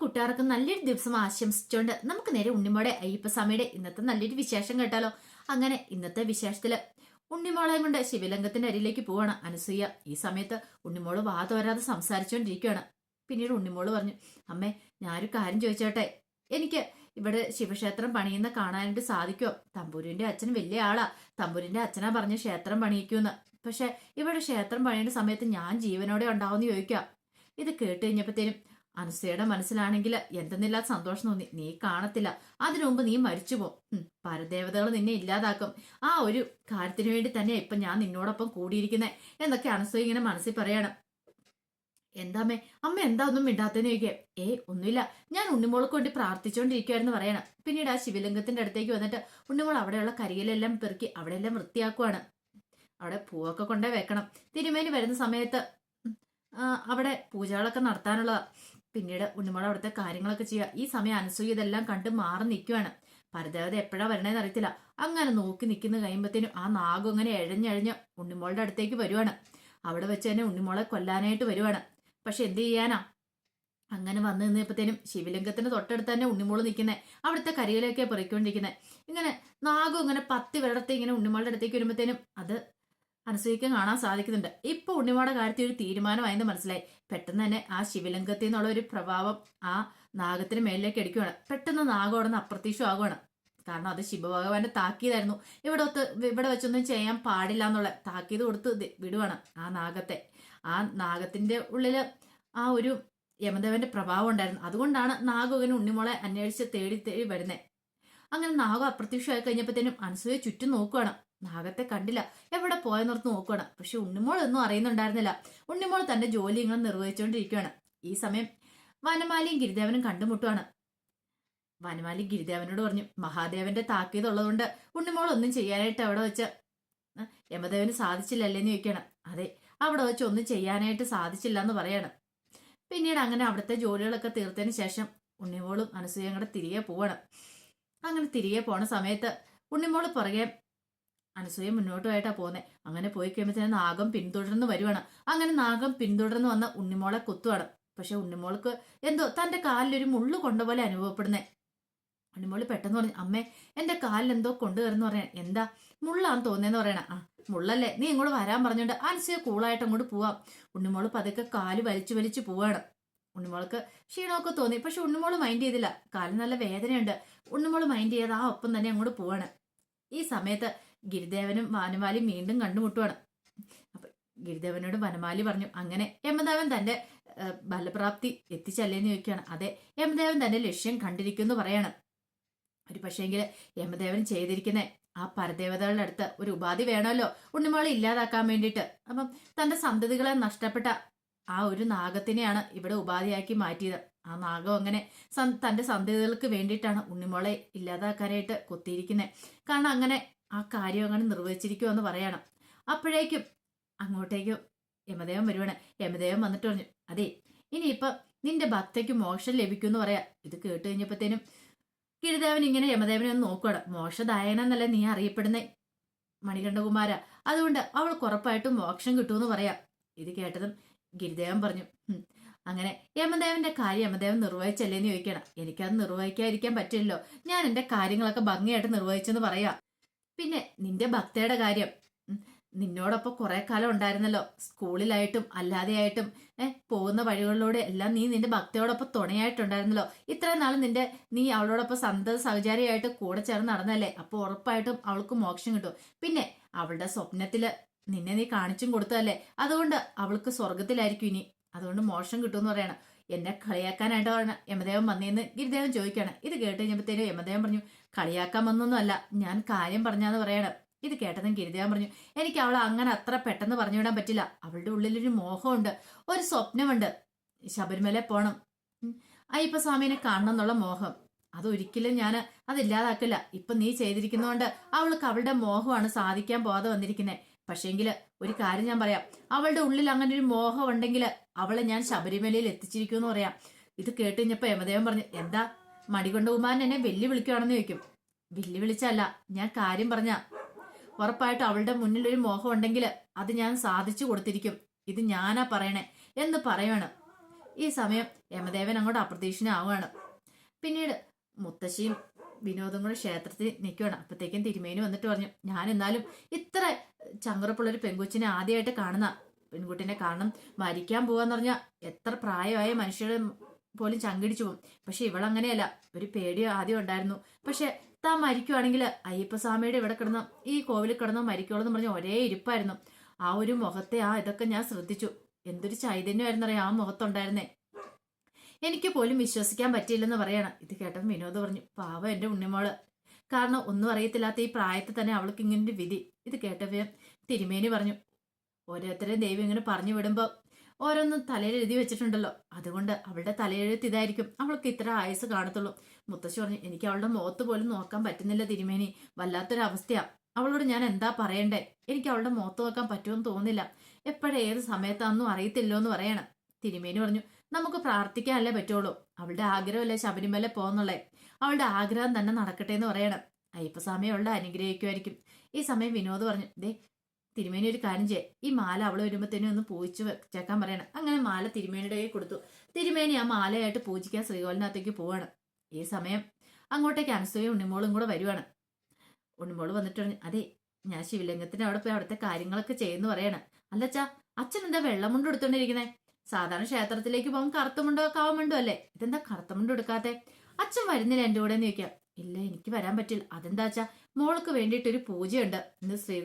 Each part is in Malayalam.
കുട്ടികൾക്ക് നല്ലൊരു ദിവസം ആശംസിച്ചുകൊണ്ട് നമുക്ക് നേരെ ഉണ്ണിമോടെ അയ്യപ്പസ്വാമിയുടെ ഇന്നത്തെ നല്ലൊരു വിശേഷം കേട്ടാലോ? അങ്ങനെ ഇന്നത്തെ വിശേഷത്തിൽ ഉണ്ണിമോളെയും കൊണ്ട് ശിവലിംഗത്തിന്റെ അരിയിലേക്ക് പോവാണ് അനസൂയ. ഈ സമയത്ത് ഉണ്ണിമോൾ വാ തോരാതെ സംസാരിച്ചുകൊണ്ടിരിക്കുകയാണ് പിന്നീട് ഉണ്ണിമോൾ പറഞ്ഞു അമ്മേ ഞാനൊരു കാര്യം ചോദിച്ചോട്ടെ? എനിക്ക് ഇവിടെ ശിവക്ഷേത്രം പണിയുന്ന കാണാനായിട്ട് സാധിക്കുമോ തമ്പൂരിന്റെ അച്ഛൻ വലിയ ആളാ. തമ്പൂരിന്റെ അച്ഛനാ പറഞ്ഞ ക്ഷേത്രം പണിയിക്കൂന്ന്. പക്ഷെ ഇവിടെ ക്ഷേത്രം പണിയേണ്ട സമയത്ത് ഞാൻ ജീവനോടെ ഉണ്ടാവുമെന്ന് ചോദിക്കാം ഇത് കേട്ട് കഴിഞ്ഞപ്പോഴത്തേനും അനസയുടെ മനസ്സിലാണെങ്കിൽ എന്തെന്നില്ലാത്ത സന്തോഷം തോന്നി. നീ കാണത്തില്ല. അതിനു മുമ്പ് നീ മരിച്ചു പോ പരദേവതകൾ നിന്നെ ഇല്ലാതാക്കും. ആ ഒരു കാര്യത്തിന് വേണ്ടി തന്നെ ഇപ്പൊ ഞാൻ നിന്നോടൊപ്പം കൂടിയിരിക്കുന്നേ എന്നൊക്കെ അനസൂയ ഇങ്ങനെ മനസ്സിൽ പറയണം. എന്താമ്മേ അമ്മ? എന്താ ഒന്നും മിണ്ടാത്തെന്ന് ചോദിക്കേ? ഏ ഒന്നുമില്ല. ഞാൻ ഉണ്ണിമോൾക്ക് വേണ്ടി പ്രാർത്ഥിച്ചുകൊണ്ടിരിക്കുകയായിരുന്നു പറയണം. പിന്നീട് ആ ശിവലിംഗത്തിന്റെ അടുത്തേക്ക് വന്നിട്ട് ഉണ്ണിമോൾ അവിടെയുള്ള കരിയിലെല്ലാം പെറുക്കി അവിടെയെല്ലാം വൃത്തിയാക്കുവാണ്. അവിടെ പൂവൊക്കെ കൊണ്ടേ വെക്കണം. തിരുമേനി വരുന്ന സമയത്ത് അവിടെ പൂജകളൊക്കെ നടത്താനുള്ളതാ. പിന്നീട് ഉണ്ണിമോൾ അവിടുത്തെ കാര്യങ്ങളൊക്കെ ചെയ്യുക. ഈ സമയം അനസൂയ ഇതെല്ലാം കണ്ട് മാറി നിൽക്കുവാണ് പരദേവത എപ്പോഴാ വരണേന്ന് അറിയത്തില്ല. അങ്ങനെ നോക്കി നിൽക്കുന്ന കഴിയുമ്പത്തേനും ആ നാഗം അങ്ങനെ എഴഞ്ഞഴഞ്ഞ് ഉണ്ണിമോളുടെ അടുത്തേക്ക് വരുവാണ്. അവിടെ വെച്ച് തന്നെ ഉണ്ണിമോളെ കൊല്ലാനായിട്ട് വരുവാണ്. പക്ഷെ എന്ത് ചെയ്യാനാ? അങ്ങനെ വന്നു നിന്നപ്പോഴത്തേനും ശിവലിംഗത്തിന് തൊട്ടടുത്ത് തന്നെ ഉണ്ണിമോൾ നിൽക്കുന്നത് അവിടുത്തെ കരിയിലൊക്കെ പെറിക്കൊണ്ടിരിക്കുന്നത് ഇങ്ങനെ നാഗം ഇങ്ങനെ പത്ത് വിടർത്തി ഇങ്ങനെ ഉണ്ണിമോളുടെ അടുത്തേക്ക് വരുമ്പോഴത്തേനും അത് അനസൂയക്ക് കാണാൻ സാധിക്കുന്നുണ്ട്. ഇപ്പൊ ഉണ്ണിമോടെ കാര്യത്തിൽ ഒരു തീരുമാനമായെന്ന് മനസ്സിലായി. പെട്ടെന്ന് തന്നെ ആ ശിവലിംഗത്തിൽ നിന്നുള്ള ഒരു പ്രഭാവം ആ നാഗത്തിന് മേലിലേക്ക് എടുക്കുകയാണ്. പെട്ടെന്ന് നാഗം അവിടെ നിന്ന് കാരണം അത് ശിവഭഗവാന്റെ താക്കീതായിരുന്നു ഇവിടെ ഒത്ത് ഇവിടെ വെച്ചൊന്നും ചെയ്യാൻ പാടില്ല എന്നുള്ള താക്കീത് കൊടുത്ത് വിടുവാണ് ആ നാഗത്തെ. ആ നാഗത്തിന്റെ ഉള്ളിൽ ആ ഒരു യമദേവന്റെ പ്രഭാവം ഉണ്ടായിരുന്നു. അതുകൊണ്ടാണ് നാഗോകന് ഉണ്ണിമോളെ അന്വേഷിച്ച് തേടി തേടി വരുന്നത് അങ്ങനെ നാഗം അപ്രത്യക്ഷമായി കഴിഞ്ഞപ്പോഴത്തേനും അനസൂയ ചുറ്റും നോക്കുവാണ്. നാഗത്തെ കണ്ടില്ല. എവിടെ പോയെന്നോർത്ത് നോക്കുകയാണ് പക്ഷെ ഉണ്ണിമോൾ ഒന്നും അറിയുന്നുണ്ടായിരുന്നില്ല. ഉണ്ണിമോൾ തന്റെ ജോലി ഇങ്ങനെ നിർവഹിച്ചുകൊണ്ടിരിക്കുകയാണ് ഈ സമയം വനമാലിയും ഗിരിദേവനും കണ്ടുമുട്ടുവാണ്. വനമാലി ഗിരിദേവനോട് പറഞ്ഞു മഹാദേവന്റെ താക്കീതുള്ളതുകൊണ്ട് ഉണ്ണിമോൾ ഒന്നും ചെയ്യാനായിട്ട് അവിടെ വെച്ച് യമദേവന് സാധിച്ചില്ലല്ലേന്ന് ചോദിക്കണം അതെ അവിടെ വെച്ച് ഒന്നും ചെയ്യാനായിട്ട് സാധിച്ചില്ല എന്ന് പറയാണ്. പിന്നീട് അങ്ങനെ അവിടുത്തെ ജോലികളൊക്കെ തീർത്തതിന് ശേഷം ഉണ്ണിമോളും അനസൂയയും കൂടെ തിരികെ പോവാണ്. അങ്ങനെ തിരികെ പോണ സമയത്ത് ഉണ്ണിമോൾ പുറകെ അനസൂയ മുന്നോട്ടുമായിട്ടാ പോന്നെ അങ്ങനെ പോയി കഴിയുമ്പോഴത്തേനും നാഗം പിന്തുടർന്ന് വരുവാണ്. അങ്ങനെ നാഗം പിന്തുടർന്ന് വന്ന ഉണ്ണിമോളെ കുത്തുവാണ്. പക്ഷെ ഉണ്ണിമോൾക്ക് എന്തോ തന്റെ കാലിലൊരു മുള്ളു കൊണ്ട പോലെ അനുഭവപ്പെടുന്നേ. ഉണ്ണിമോൾ പെട്ടെന്ന് പറഞ്ഞു അമ്മേ എന്റെ കാലിൽ എന്തോ കൊണ്ടു കയറുന്നു പറയാൻ എന്താ മുള്ളാന്ന് തോന്നിയെന്ന് പറയണ. ആ മുള്ളല്ലേ. നീ ഇങ്ങോട്ട് വരാൻ പറഞ്ഞോണ്ട് അനസൂയ കൂളായിട്ട് അങ്ങോട്ട് പോവാം. ഉണ്ണിമോൾ പതുക്കെ കാൽ വലിച്ചു വലിച്ചു പോവാണ്. ഉണ്ണിമോൾക്ക് ക്ഷീണമൊക്കെ തോന്നി. പക്ഷെ ഉണ്ണിമോൾ മൈൻഡ് ചെയ്തില്ല. കാലിന് നല്ല വേദനയുണ്ട്. ഉണ്ണിമോൾ മൈൻഡ് ചെയ്യാതെ ആ ഒപ്പം തന്നെ അങ്ങോട്ട് പോവാണ്. ഈ സമയത്ത് ഗിരിദേവനും വനമാലിയും വീണ്ടും കണ്ടുമുട്ടുവാണ്. അപ്പൊ ഗിരിദേവനോട് വനമാലി പറഞ്ഞു അങ്ങനെ യമദേവൻ തന്റെ ബലപ്രാപ്തി എത്തിച്ചല്ലേന്ന് ചോദിക്കുകയാണ്. അതെ യമദേവൻ തന്റെ ലക്ഷ്യം കണ്ടിരിക്കുന്നു പറയാണ്. ഒരു പക്ഷേങ്കിൽ യമദേവൻ ചെയ്തിരിക്കുന്ന ആ പരദേവതകളുടെ അടുത്ത് ഒരു ഉപാധി വേണമല്ലോ ഉണ്ണിമോളെ ഇല്ലാതാക്കാൻ വേണ്ടിയിട്ട്. അപ്പം തന്റെ സന്തതികളെ നഷ്ടപ്പെട്ട ആ ഒരു നാഗത്തിനെയാണ് ഇവിടെ ഉപാധിയാക്കി മാറ്റിയത്. ആ നാഗം അങ്ങനെ തന്റെ സന്തതികൾക്ക് വേണ്ടിയിട്ടാണ് ഉണ്ണിമോളെ ഇല്ലാതാക്കാനായിട്ട് കൊത്തിയിരിക്കുന്നത് കാരണം അങ്ങനെ ആ കാര്യം അങ്ങനെ നിർവഹിച്ചിരിക്കുമെന്ന് പറയണം. അപ്പോഴേക്കും അങ്ങോട്ടേക്കും യമദേവൻ വരുവാണ്. യമദേവൻ വന്നിട്ട് പറഞ്ഞു അതെ ഇനിയിപ്പം നിന്റെ ഭക്തയ്ക്ക് മോക്ഷം ലഭിക്കുമെന്ന് പറയാ. ഇത് കേട്ട് കഴിഞ്ഞപ്പോഴത്തേനും ഗിരിദേവൻ ഇങ്ങനെ യമദേവനെ ഒന്ന് നോക്കുകയാണ് മോക്ഷദായകനെന്നല്ല നീ അറിയപ്പെടുന്നേ മണികണ്ഠകുമാര. അതുകൊണ്ട് അവൾക്ക് ഉറപ്പായിട്ടും മോക്ഷം കിട്ടുമെന്ന് പറയാം. ഇത് കേട്ടതും ഗിരിദേവൻ പറഞ്ഞു അങ്ങനെ യമദേവന്റെ കാര്യം യമദേവൻ നിർവഹിച്ചല്ലേന്ന് ചോദിക്കണം. എനിക്കത് നിർവഹിക്കാതിരിക്കാൻ പറ്റില്ലല്ലോ. ഞാൻ എന്റെ കാര്യങ്ങളൊക്കെ ഭംഗിയായിട്ട് നിർവഹിച്ചെന്ന് പറയാ. പിന്നെ നിന്റെ ഭക്തയുടെ കാര്യം. നിന്നോടൊപ്പം കുറെ കാലം ഉണ്ടായിരുന്നല്ലോ. സ്കൂളിലായിട്ടും അല്ലാതെയായിട്ടും ഏഹ് പോകുന്ന വഴികളിലൂടെ എല്ലാം നീ നിന്റെ ഭക്തയോടൊപ്പം തുണയായിട്ടുണ്ടായിരുന്നല്ലോ. ഇത്രയും നാൾ നിന്റെ നീ അവളോടൊപ്പം സന്തത സഹചാരിയായിട്ട് കൂടെ ചേർന്ന് നടന്നല്ലേ? അപ്പൊ ഉറപ്പായിട്ടും അവൾക്ക് മോക്ഷം കിട്ടും. പിന്നെ അവളുടെ സ്വപ്നത്തിൽ നിന്നെ നീ കാണിച്ചും കൊടുത്തതല്ലേ? അതുകൊണ്ട് അവൾക്ക് സ്വർഗത്തിലായിരിക്കും ഇനി. അതുകൊണ്ട് മോക്ഷം കിട്ടുമെന്ന് പറയണം. എന്നെ കളിയാക്കാനായിട്ടാണ് യമദേവൻ വന്നേന്ന് ഗിരിദേവൻ ചോദിക്കുകയാണ് ഇത് കേട്ട് കഴിഞ്ഞപ്പോഴത്തേനും യമദേവൻ പറഞ്ഞു കളിയാക്കാൻ വന്നൊന്നും അല്ല ഞാൻ കാര്യം പറഞ്ഞാന്ന് പറയണം. ഇത് കേട്ടതും ഗിരിദേവൻ പറഞ്ഞു എനിക്ക് അവളെ അങ്ങനെ അത്ര പെട്ടെന്ന് പറഞ്ഞു വിടാൻ പറ്റില്ല. അവളുടെ ഉള്ളിലൊരു മോഹമുണ്ട് ഒരു സ്വപ്നമുണ്ട്. ശബരിമല പോണം. അയ്യപ്പ സ്വാമിനെ കാണണം എന്നുള്ള മോഹം. അതൊരിക്കലും ഞാൻ അതില്ലാതാക്കില്ല. ഇപ്പൊ നീ ചെയ്തിരിക്കുന്നതുകൊണ്ട് അവൾക്ക് അവളുടെ മോഹമാണ് സാധിക്കാൻ പോകാതെ വന്നിരിക്കുന്നത് പക്ഷേങ്കിൽ ഒരു കാര്യം ഞാൻ പറയാം. അവളുടെ ഉള്ളിൽ അങ്ങനെ ഒരു മോഹം ഉണ്ടെങ്കിൽ അവളെ ഞാൻ ശബരിമലയിൽ എത്തിച്ചിരിക്കുമെന്ന് പറയാം. ഇത് കേട്ട് കഴിഞ്ഞപ്പോ യമദേവൻ പറഞ്ഞു എന്താ? മണികൊണ്ടകുമാരൻ എന്നെ വെല്ലു വിളിക്കുകയാണെന്ന് ചോദിക്കും. വെല്ലു വിളിച്ചല്ല ഞാൻ കാര്യം പറഞ്ഞ. ഉറപ്പായിട്ട് അവളുടെ മുന്നിൽ ഒരു മോഹം ഉണ്ടെങ്കിൽ അത് ഞാൻ സാധിച്ചു കൊടുത്തിരിക്കും. ഇത് ഞാനാ പറയണേ എന്ന് പറയണം. ഈ സമയം യമദേവൻ അങ്ങോട്ട് അപ്രതീക്ഷനാവുകയാണ് പിന്നീട് മുത്തശ്ശിയും വിനോദം കൂടെ ക്ഷേത്രത്തിൽ നിൽക്കുകയാണ്. അപ്പത്തേക്കും തിരുമേനി വന്നിട്ട് പറഞ്ഞു ഞാൻ എന്നാലും ഇത്ര ചങ്കറപ്പുള്ളൊരു പെൺകുച്ചിനെ ആദ്യമായിട്ട് കാണുന്ന പെൺകുട്ടിനെ കാരണം മരിക്കാൻ പോവാന്ന് പറഞ്ഞാൽ എത്ര പ്രായമായ മനുഷ്യരെ പോലും ചങ്കിടിച്ചു പോകും. പക്ഷെ ഇവളങ്ങനെയല്ല. ഒരു പേടി ആദ്യം ഉണ്ടായിരുന്നു. പക്ഷെ താൻ മരിക്കുവാണെങ്കിൽ അയ്യപ്പസ്വാമിയുടെ ഇവിടെ കിടന്ന ഈ കോവിലിൽ കിടന്ന് മരിക്കുള്ളൂ പറഞ്ഞ ഒരേ ഇരിപ്പായിരുന്നു. ആ ഒരു മുഖത്തെ ആ ഇതൊക്കെ ഞാൻ ശ്രദ്ധിച്ചു. എന്തൊരു ചൈതന്യമായിരുന്നു അറിയാം ആ മുഖത്തുണ്ടായിരുന്നേ? എനിക്ക് പോലും വിശ്വസിക്കാൻ പറ്റിയില്ലെന്ന് പറയണം. ഇത് കേട്ടപ്പോൾ വിനോദ് പറഞ്ഞു പാവം എന്റെ ഉണ്ണിമോൾ. കാരണം ഒന്നും അറിയത്തില്ലാത്ത ഈ പ്രായത്തിൽ തന്നെ അവൾക്ക് ഇങ്ങനെ വിധി. ഇത് കേട്ടവേ തിരുമേനി പറഞ്ഞു ഓരോരുത്തരെയും ദൈവം ഇങ്ങനെ പറഞ്ഞു വിടുമ്പോൾ ഓരോന്നും തലയിൽ എഴുതി വെച്ചിട്ടുണ്ടല്ലോ. അതുകൊണ്ട് അവളുടെ തലയെഴുത്ത് ഇതായിരിക്കും. അവൾക്ക് ഇത്ര ആയുസ് കാണത്തുള്ളൂ. മുത്തശ്ശി പറഞ്ഞു എനിക്ക് അവളുടെ മുഖത്ത് പോലും നോക്കാൻ പറ്റുന്നില്ല തിരുമേനി. വല്ലാത്തൊരു അവസ്ഥയാ. അവളോട് ഞാൻ എന്താ പറയണ്ടേ? എനിക്ക് അവളുടെ മുഖത്ത് നോക്കാൻ പറ്റുമെന്ന് തോന്നുന്നില്ല. എപ്പോഴും ഏത് സമയത്താണെന്നും അറിയത്തില്ലോ എന്ന് പറയണം. തിരുമേനി പറഞ്ഞു നമുക്ക് പ്രാർത്ഥിക്കാനല്ലേ പറ്റുള്ളൂ. അവളുടെ ആഗ്രഹമല്ലേ ശബരിമല പോകുന്നുള്ളേ. അവളുടെ ആഗ്രഹം തന്നെ നടക്കട്ടെ എന്ന് പറയണം. അയ്യപ്പസ്വാമി അവളുടെ അനുഗ്രഹിക്കുമായിരിക്കും. ഈ സമയം വിനോദ് പറഞ്ഞു ദേ തിരുമേനി ഒരു കാര്യം ചെയ്യേ. ഈ മാല അവൾ വരുമ്പോഴത്തേനും ഒന്ന് പൂജിച്ച് വെച്ചേക്കാൻ പറയണം. അങ്ങനെ മാല തിരുമേനിയുടെ കയ്യിൽ കൊടുത്തു. തിരുമേനി ആ മാലയായിട്ട് പൂജിക്കാൻ ശ്രീകോലിനകത്തേക്ക് പോവാണ്. ഈ സമയം അങ്ങോട്ടേക്ക് അനസൂയും ഉണ്ണിമോളും കൂടെ വരുവാണ്. ഉണ്ണിമോൾ വന്നിട്ട് പറഞ്ഞു അതെ ഞാൻ ശിവലിംഗത്തിന് അവിടെ പോയി അവിടുത്തെ കാര്യങ്ങളൊക്കെ ചെയ്യുന്നു പറയണം. അല്ലച്ചാ അച്ഛൻ എന്താ വെള്ളമുണ്ട് എടുത്തോണ്ടിരിക്കുന്നേ? സാധാരണ ക്ഷേത്രത്തിലേക്ക് പോകും കറുത്തമുണ്ടോ കാവമുണ്ടോ അല്ലേ? ഇതെന്താ കറുത്തമുണ്ട് എടുക്കാത്തെ? അച്ഛൻ വരുന്നില്ല എന്റെ കൂടെ എന്ന് ചോദിക്കാം. ഇല്ല എനിക്ക് വരാൻ പറ്റില്ല. അതെന്താ വെച്ചാ മോൾക്ക് വേണ്ടിയിട്ടൊരു പൂജയുണ്ട് ഇന്ന് ശ്രീ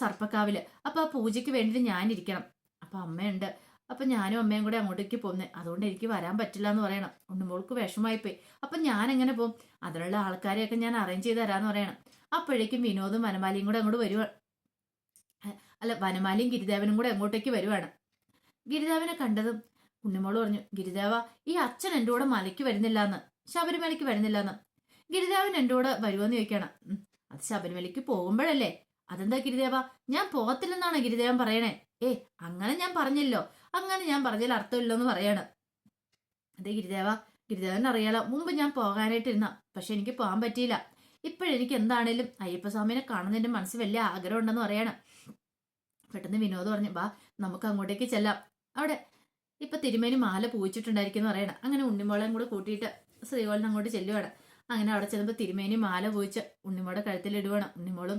സർപ്പക്കാവിൽ. അപ്പൊ ആ പൂജയ്ക്ക് വേണ്ടിയിട്ട് ഞാനിരിക്കണം. അപ്പൊ അമ്മയുണ്ട്. അപ്പൊ ഞാനും അമ്മയും കൂടെ അങ്ങോട്ടേക്ക് പോകുന്നത് അതുകൊണ്ട് എനിക്ക് വരാൻ പറ്റില്ല എന്ന് പറയണം. ഒന്ന് മോൾക്ക് വിഷമായി പോയി. അപ്പൊ ഞാൻ എങ്ങനെ പോകും? അതിനുള്ള ആൾക്കാരെയൊക്കെ ഞാൻ അറേഞ്ച് ചെയ്ത് തരാന്ന് പറയണം. അപ്പോഴേക്കും വിനോദും വനമാലിയും കൂടെ അങ്ങോട്ട് വരുവാ അല്ല വനമാലിയും ഗിരിദേവനും കൂടെ അങ്ങോട്ടേക്ക് വരുവാണ്. ഗിരിദേവനെ കണ്ടതും ഉണ്ണിമോൾ പറഞ്ഞു ഗിരിദേവ ഈ അച്ഛൻ എന്റെ കൂടെ മലയ്ക്ക് വരുന്നില്ല എന്ന് ശബരിമലയ്ക്ക് വരുന്നില്ല എന്ന് ഗിരിദേവൻ എന്റെ കൂടെ വരുമെന്ന് ചോദിക്കണം "ഉം, അത് ശബരിമലയ്ക്ക് പോകുമ്പോഴല്ലേ? അതെന്താ ഗിരിദേവ? ഞാൻ പോകത്തില്ലെന്നാണ് ഗിരിദേവൻ പറയണേ. ഏ അങ്ങനെ ഞാൻ പറഞ്ഞല്ലോ. അങ്ങനെ ഞാൻ പറഞ്ഞതിൽ അർത്ഥമില്ലെന്ന് പറയാണ്. അതെ ഗിരിദേവ ഗിരിദേവൻ അറിയാലോ മുമ്പ് ഞാൻ പോകാനായിട്ടിരുന്ന പക്ഷെ എനിക്ക് പോകാൻ പറ്റിയില്ല. ഇപ്പോഴെനിക്ക് എന്താണേലും അയ്യപ്പസ്വാമിനെ കാണുന്നതിന്റെ മനസ്സിൽ വലിയ ആഗ്രഹം ഉണ്ടെന്ന് പറയാണ്. പെട്ടെന്ന് വിനോദ് പറഞ്ഞു ബാ നമുക്ക് അങ്ങോട്ടേക്ക് ചെല്ലാം. അവിടെ ഇപ്പൊ തിരുമേനി മാല പൂച്ചിട്ടുണ്ടായിരിക്കും പറയണം. അങ്ങനെ ഉണ്ണിമോളെയും കൂടെ കൂട്ടിയിട്ട് ശ്രീകോളിന് അങ്ങോട്ട് ചെല്ലുവാണ്. അങ്ങനെ അവിടെ ചെന്നപ്പോൾ തിരുമേനി മാല പൂച്ച് ഉണ്ണിമോടെ കഴുത്തിലിടുവാണ്. ഉണ്ണിമോളും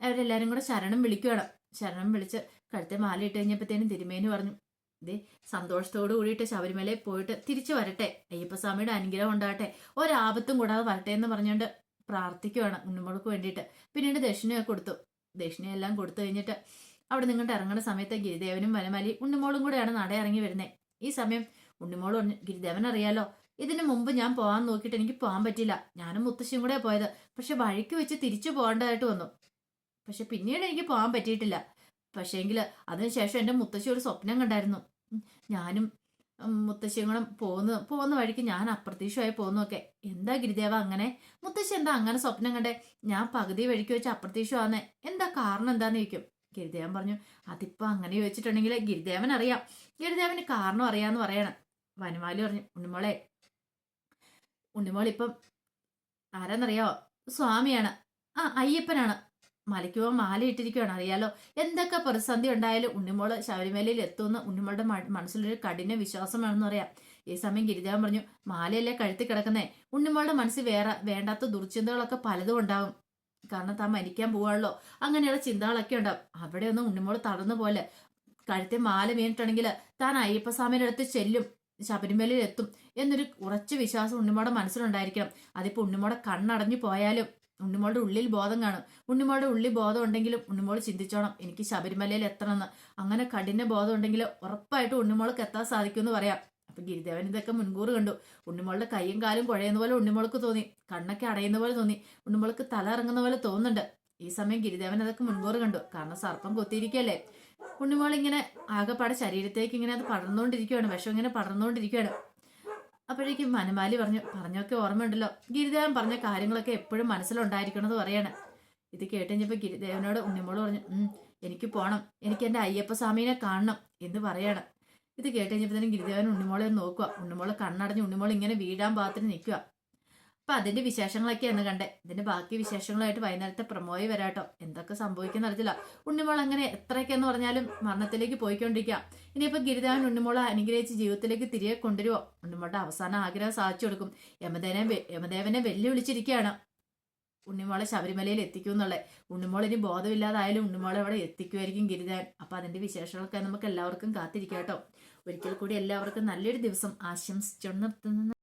അവരെല്ലാരും കൂടെ ശരണം വിളിക്കുവാണ്. ശരണം വിളിച്ച് കഴുത്തെ മാല ഇട്ട് കഴിഞ്ഞപ്പോഴത്തേനും തിരുമേനി പറഞ്ഞു ദേ സന്തോഷത്തോട് കൂടിയിട്ട് ശബരിമലയിൽ പോയിട്ട് തിരിച്ചു വരട്ടെ. അയ്യപ്പസ്വാമിയുടെ അനുഗ്രഹം ഉണ്ടാകട്ടെ. ഒരാപത്തും കൂടാതെ വരട്ടെ എന്ന് പറഞ്ഞുകൊണ്ട് പ്രാർത്ഥിക്കുവാണ് ഉണ്ണിമോൾക്ക് വേണ്ടിയിട്ട്. പിന്നീട് ദക്ഷിണയൊക്കെ കൊടുത്തു. ദക്ഷിണയെല്ലാം കൊടുത്തു കഴിഞ്ഞിട്ട് അവിടെ നിങ്ങോട്ട് ഇറങ്ങുന്ന സമയത്ത് ഗിരിദേവനും വനമാലി ഉണ്ണിമോളും കൂടെയാണ് നട ഇറങ്ങി വരുന്നത് ഈ സമയം പറഞ്ഞു ഗിരിദേവൻ അറിയാലോ ഇതിനു മുമ്പ് ഞാൻ പോകാൻ നോക്കിയിട്ട് എനിക്ക് പോകാൻ പറ്റില്ല ഞാനും മുത്തശ്ശിയും കൂടെ പോയത്. പക്ഷെ വഴിക്ക് വെച്ച് തിരിച്ചു പോകേണ്ടതായിട്ട് വന്നു. പക്ഷെ പിന്നീട് എനിക്ക് പോകാൻ പറ്റിയിട്ടില്ല. പക്ഷേങ്കിൽ അതിനുശേഷം എന്റെ മുത്തശ്ശി ഒരു സ്വപ്നം കണ്ടായിരുന്നു. ഞാനും മുത്തശ്ശിയും കൂടെ പോകുന്ന പോകുന്ന വഴിക്ക് ഞാൻ അപ്രതീക്ഷമായി പോകുന്നൊക്കെ എന്താ ഗിരിദേവ അങ്ങനെ? മുത്തശ്ശി എന്താ അങ്ങനെ സ്വപ്നം കണ്ടേ? ഞാൻ പകുതി വഴിക്ക് വെച്ച് അപ്രതീക്ഷമാന്നേ എന്താ കാരണം എന്താന്ന് ചോദിക്കും. ഗിരിദേവൻ പറഞ്ഞു അതിപ്പോ അങ്ങനെ ചോദിച്ചിട്ടുണ്ടെങ്കിൽ ഗിരിദേവൻ അറിയാം. ഗിരിദേവന് കാരണം അറിയാന്ന് പറയണം. വനമാലി പറഞ്ഞു ഉണ്ണിമോളെ ഉണ്ണിമോൾ ഇപ്പം ആരാന്നറിയാവോ? സ്വാമിയാണ്. ആ അയ്യപ്പനാണ്. മലയ്ക്ക് പോകാൻ മാല ഇട്ടിരിക്കുകയാണ് അറിയാലോ? എന്തൊക്കെ പ്രതിസന്ധി ഉണ്ടായാലും ഉണ്ണിമോൾ ശബരിമലയിൽ എത്തുമെന്ന് ഉണ്ണിമോളുടെ മനസ്സിലൊരു കഠിന വിശ്വാസമാണെന്ന് പറയാം. ഈ സമയം ഗിരിദേവൻ പറഞ്ഞു മാലയല്ലേ കഴുത്തി കിടക്കുന്നേ ഉണ്ണിമോളുടെ മനസ്സിൽ വേറെ വേണ്ടാത്ത ദുർചിന്തകളൊക്കെ പലതും ഉണ്ടാവും. കാരണം താൻ മരിക്കാൻ പോവാണല്ലോ. അങ്ങനെയുള്ള ചിന്തകളൊക്കെ ഉണ്ടാവും. അവിടെ ഒന്നും ഉണ്ണിമോൾ തടന്നു പോലെ കഴുത്തെ മാല വീണിട്ടുണ്ടെങ്കിൽ താൻ അയ്യപ്പസ്വാമിയുടെ അടുത്ത് ചെല്ലും ശബരിമലയിൽ എത്തും എന്നൊരു ഉറച്ച വിശ്വാസം ഉണ്ണിമോടെ മനസ്സിലുണ്ടായിരിക്കണം. അതിപ്പോ ഉണ്ണിമോടെ കണ്ണടഞ്ഞു പോയാലും ഉണ്ണിമോളുടെ ഉള്ളിൽ ബോധം കാണും. ഉണ്ണിമോളുടെ ഉള്ളിൽ ബോധം ഉണ്ടെങ്കിലും ഉണ്ണിമോൾ ചിന്തിച്ചോണം എനിക്ക് ശബരിമലയിൽ എത്തണമെന്ന്. അങ്ങനെ കഠിന ബോധം ഉണ്ടെങ്കിൽ ഉറപ്പായിട്ടും ഉണ്ണിമോൾക്ക് എത്താൻ സാധിക്കുമെന്ന് പറയാം. അപ്പൊ ഗിരിദേവൻ ഇതൊക്കെ മുൻകൂർ കണ്ടു. ഉണ്ണിമോളുടെ കൈയും കാലും കുഴയുന്ന പോലെ ഉണ്ണിമോൾക്ക് തോന്നി. കണ്ണൊക്കെ അടയുന്ന പോലെ തോന്നി. ഉണ്ണിമോൾക്ക് തല ഇറങ്ങുന്ന പോലെ തോന്നുന്നുണ്ട്. ഈ സമയം ഗിരിദേവൻ അതൊക്കെ മുൻകൂർ കണ്ടു. കാരണം സർപ്പം കൊത്തിയിരിക്കല്ലേ ഉണ്ണിമോൾ ഇങ്ങനെ ആകെപ്പാടെ ശരീരത്തേക്ക് ഇങ്ങനെ അത് പടർന്നുകൊണ്ടിരിക്കുകയാണ്. വിഷം ഇങ്ങനെ പടർന്നുകൊണ്ടിരിക്കുകയാണ്. അപ്പോഴേക്കും മനമാലി പറഞ്ഞു പറഞ്ഞൊക്കെ ഓർമ്മയുണ്ടല്ലോ. ഗിരിദേവൻ പറഞ്ഞ കാര്യങ്ങളൊക്കെ എപ്പോഴും മനസ്സിലുണ്ടായിരിക്കണമെന്ന് പറയാണ്. ഇത് കേട്ടുകഴിഞ്ഞപ്പോൾ ഗിരിദേവനോട് ഉണ്ണിമോൾ പറഞ്ഞു എനിക്ക് പോകണം എനിക്ക് എന്റെ അയ്യപ്പ സ്വാമീനെ കാണണം എന്ന് പറയാണ്. ഇത് കേട്ടുകഴിഞ്ഞപ്പോഴത്തേനും ഗിരിദേവൻ ഉണ്ണിമോളെ നോക്കുക. ഉണ്ണിമോളെ കണ്ണടഞ്ഞ് ഉണ്ണിമോൾ ഇങ്ങനെ വീഴാൻ പാകത്തിന് നിൽക്കുക. അപ്പൊ അതിന്റെ വിശേഷങ്ങളൊക്കെയാണ് കണ്ടേ. ഇതിന്റെ ബാക്കി വിശേഷങ്ങളായിട്ട് വൈകുന്നേരത്തെ പ്രമോയി വരാട്ടോ. എന്തൊക്കെ സംഭവിക്കുന്ന അറിയില്ല ഉണ്ണിമോൾ അങ്ങനെ എത്രയൊക്കെയെന്ന് പറഞ്ഞാലും മരണത്തിലേക്ക് പോയിക്കൊണ്ടിരിക്കുക. ഇനിയിപ്പോ ഗിരിതാൻ ഉണ്ണിമോളെ അനുഗ്രഹിച്ച് ജീവിതത്തിലേക്ക് തിരികെ കൊണ്ടുവരുമോ ഉണ്ണിമോളുടെ അവസാന ആഗ്രഹം സാധിച്ചു കൊടുക്കും. യമദേവനെ യമദേവനെ വെല്ലുവിളിച്ചിരിക്കുകയാണ്. ഉണ്ണിമോളെ ശബരിമലയിൽ എത്തിക്കും എന്നുള്ളത്. ഉണ്ണിമോൾ ഇനി ബോധമില്ലാതായാലും ഉണ്ണിമോളെ അവിടെ എത്തിക്കുമായിരിക്കും ഗിരിതാൻ അപ്പൊ അതിന്റെ വിശേഷങ്ങളൊക്കെ നമുക്ക് എല്ലാവർക്കും കാത്തിരിക്കാം കേട്ടോ. ഒരിക്കൽ കൂടി എല്ലാവർക്കും നല്ലൊരു ദിവസം ആശംസിച്ചു നിർത്തുന്നു.